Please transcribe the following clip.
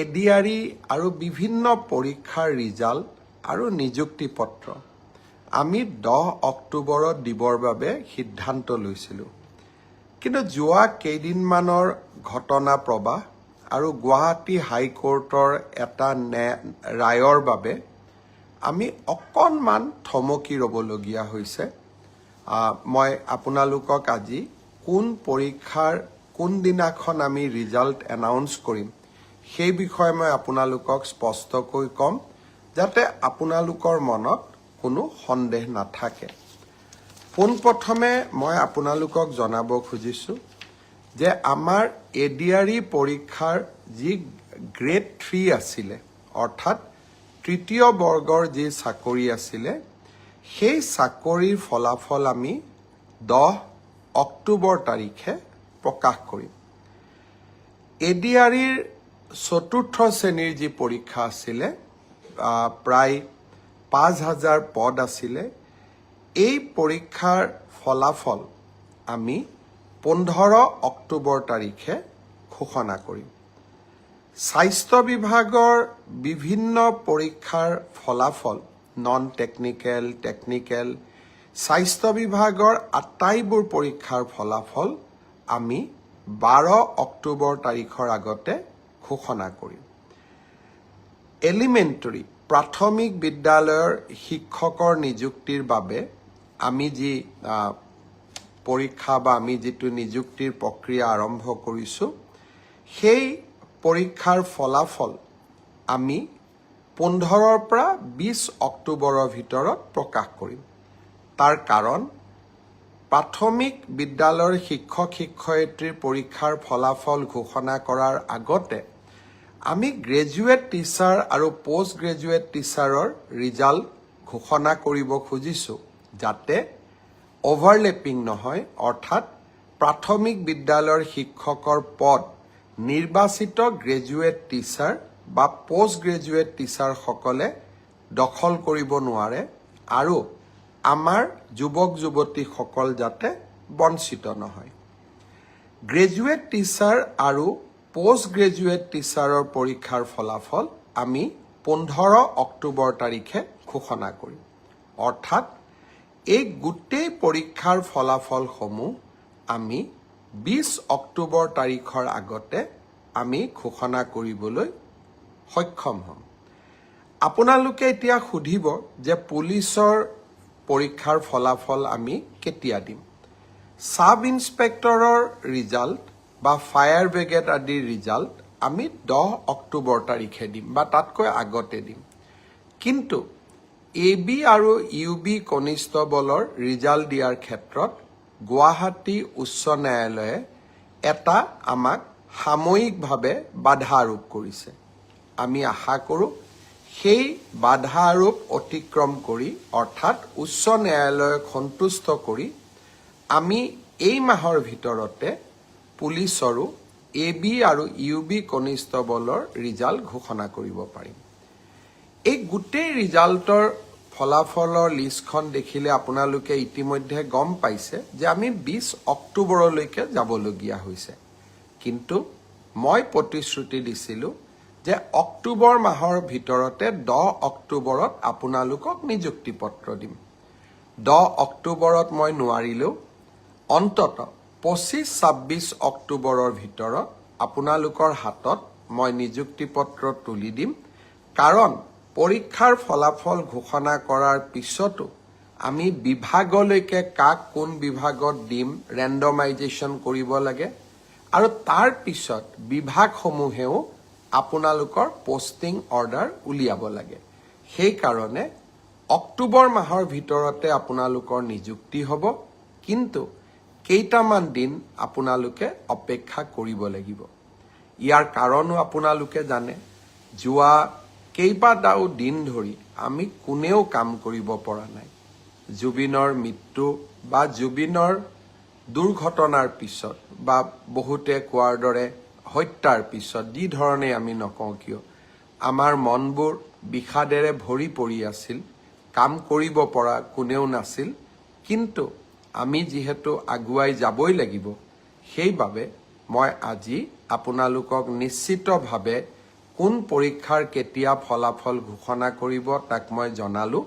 ADRE আৰু বিভিন্ন পৰীক্ষাৰ ৰিজাল্ট আৰু নিযুক্তি পত্ৰ আমি দহ অক্টোবৰত দিবৰ বাবে সিদ্ধান্ত লৈছিলোঁ। কিন্তু যোৱা কেইদিনমানৰ ঘটনা প্ৰবাহ আৰু গুৱাহাটী হাইকোৰ্টৰ এটা নে- ৰায়ৰ বাবে আমি অকণমান থমকি ৰ'বলগীয়া হৈছে। মই আপোনালোকক আজি কোন পৰীক্ষাৰ কোনদিনাখন আমি ৰিজাল্ট এনাউন্স কৰিম সেই বিষয়ে মই আপোনালোকক স্পষ্টকৈ ক'ম যাতে আপোনালোকৰ মনত কোনো সন্দেহ নাথাকে। পোনপ্ৰথমে মই আপোনালোকক জনাব খুজিছোঁ যে আমাৰ এডিআৰই পৰীক্ষাৰ যি গ্ৰেড থ্ৰী আছিলে, অৰ্থাৎ তৃতীয় বৰ্গৰ যি চাকৰি আছিলে, সেই চাকৰিৰ ফলাফল আমি দহ অক্টোবৰ তাৰিখে প্ৰকাশ কৰিম। এডিআৰইৰ চতুৰ্থ শ্ৰেণীৰ যি পৰীক্ষা আছিলে প্ৰায় পাঁচ হাজাৰ পদ আছিলে, এই পৰীক্ষাৰ ফলাফল আমি পোন্ধৰ অক্টোবৰ তাৰিখে ঘোষণা কৰিম। স্বাস্থ্য বিভাগৰ বিভিন্ন পৰীক্ষাৰ ফলাফল নন টেকনিকেল টেকনিকেল স্বাস্থ্য বিভাগৰ আটাইবোৰ পৰীক্ষাৰ ফলাফল আমি বাৰ অক্টোবৰ তাৰিখৰ আগতে ঘোষণা কৰিম। এলিমেণ্টৰী প্ৰাথমিক বিদ্যালয়ৰ শিক্ষকৰ নিযুক্তিৰ বাবে আমি যি পৰীক্ষা বা আমি যিটো নিযুক্তিৰ প্ৰক্ৰিয়া আৰম্ভ কৰিছোঁ, সেই পৰীক্ষাৰ ফলাফল আমি পোন্ধৰৰ পৰা বিছ অক্টোবৰৰ ভিতৰত প্ৰকাশ কৰিম। তাৰ কাৰণ প্ৰাথমিক বিদ্যালয়ৰ শিক্ষক শিক্ষয়িত্ৰীৰ পৰীক্ষাৰ ফলাফল ঘোষণা কৰাৰ আগতে আমি গ্ৰেজুৱেট টিচাৰ আৰু পষ্ট গ্ৰেজুৱেট টিচাৰৰ ৰিজাল্ট ঘোষণা কৰিব খুজিছোঁ যাতে অভাৰলেপিং নহয় অৰ্থাৎ প্ৰাথমিক বিদ্যালয়ৰ শিক্ষকৰ পদ নিৰ্বাচিত গ্ৰেজুৱেট টিচাৰ বা পষ্ট গ্ৰেজুৱেট টিচাৰসকলে দখল কৰিব নোৱাৰে আৰু আমাৰ যুৱক যুৱতীসকল যাতে বঞ্চিত নহয়। গ্ৰেজুৱেট টিচাৰ আৰু পষ্ট গ্ৰেজুৱেট টিচাৰৰ পৰীক্ষাৰ ফলাফল আমি পোন্ধৰ অক্টোবৰ তাৰিখে ঘোষণা কৰিম। অৰ্থাৎ এই গোটেই পৰীক্ষাৰ ফলাফলসমূহ আমি বিছ অক্টোবৰ তাৰিখৰ আগতে আমি ঘোষণা কৰিবলৈ সক্ষম হ'ম। আপোনালোকে এতিয়া সুধিব যে পুলিচৰ পৰীক্ষাৰ ফলাফল আমি কেতিয়া দিম? ছাব ইন্সপেক্টৰৰ ৰিজাল্ট বা ফায়াৰ ব্ৰিগেড আদিৰ ৰিজাল্ট আমি দহ অক্টোবৰ তাৰিখে দিম বা তাতকৈ আগতে দিম। কিন্তু এ বি আৰু ইউ বি কনিষ্টবলৰ ৰিজাল্ট দিয়াৰ ক্ষেত্ৰত গুৱাহাটী উচ্চ ন্যায়ালয়ে এটা আমাক সাময়িকভাৱে বাধা আৰোপ কৰিছে। আমি আশা কৰোঁ সেই বাধা আৰোপ অতিক্ৰম কৰি, অৰ্থাৎ উচ্চ ন্যায়ালয়ক সন্তুষ্ট কৰি, আমি এই মাহৰ ভিতৰতে পুলিচৰো এ বি আৰু ইউ বি কনিষ্টবলৰ ৰিজাল্ট ঘোষণা কৰিব পাৰিম। এই গোটেই ৰিজাল্টৰ ফলাফলৰ লিষ্টখন দেখিলে আপোনালোকে ইতিমধ্যে গম পাইছে যে আমি বিছ অক্টোবৰলৈকে যাবলগীয়া হৈছে। কিন্তু মই প্ৰতিশ্ৰুতি দিছিলোঁ যে অক্টোবৰ মাহৰ ভিতৰতে দহ অক্টোবৰত আপোনালোকক নিযুক্তি পত্ৰ দিম। দহ অক্টোবৰত মই নোৱাৰিলেও অন্তত পঁচিছ ছাব্বিছ অক্টোবৰৰ ভিতৰত আপোনালোকৰ হাতত মই নিযুক্তি পত্ৰ তুলি দিম। কাৰণ পৰীক্ষাৰ ফলাফল ঘোষণা কৰাৰ পিছতো আমি বিভাগলৈকে কাক কোন বিভাগত দিম ৰেণ্ডমাইজেশ্যন কৰিব লাগে। আৰু তাৰ পিছত বিভাগসমূহেও আপোনালোকৰ পষ্টিং অৰ্ডাৰ উলিয়াব লাগে। সেইকাৰণে অক্টোবৰ মাহৰ ভিতৰতে আপোনালোকৰ নিযুক্তি হ'ব, কিন্তু কেইটামান দিন আপোনালোকে অপেক্ষা কৰিব লাগিব। ইয়াৰ কাৰণো আপোনালোকে জানে, যোৱা কেইবাটাও দিন ধৰি আমি কোনেও কাম কৰিব পৰা নাই। জুবিনৰ মৃত্যু বা জুবিনৰ দুৰ্ঘটনাৰ পিছত বা বহুতে কোৱাৰ দৰে হত্যাৰ পিছত যি ধৰণে আমি নকওঁ কিয়, আমাৰ মনবোৰ বিষাদেৰে ভৰি পৰি আছিল, কাম কৰিব পৰা কোনেও নাছিল, কিন্তু আমি যিহেতু আগুৱাই যাবই লাগিব, সেইবাবে মই আজি আপোনালোকক নিশ্চিতভাৱে কোন পৰীক্ষাৰ কেতিয়া ফলাফল ঘোষণা কৰিব তাক মই জনালোঁ।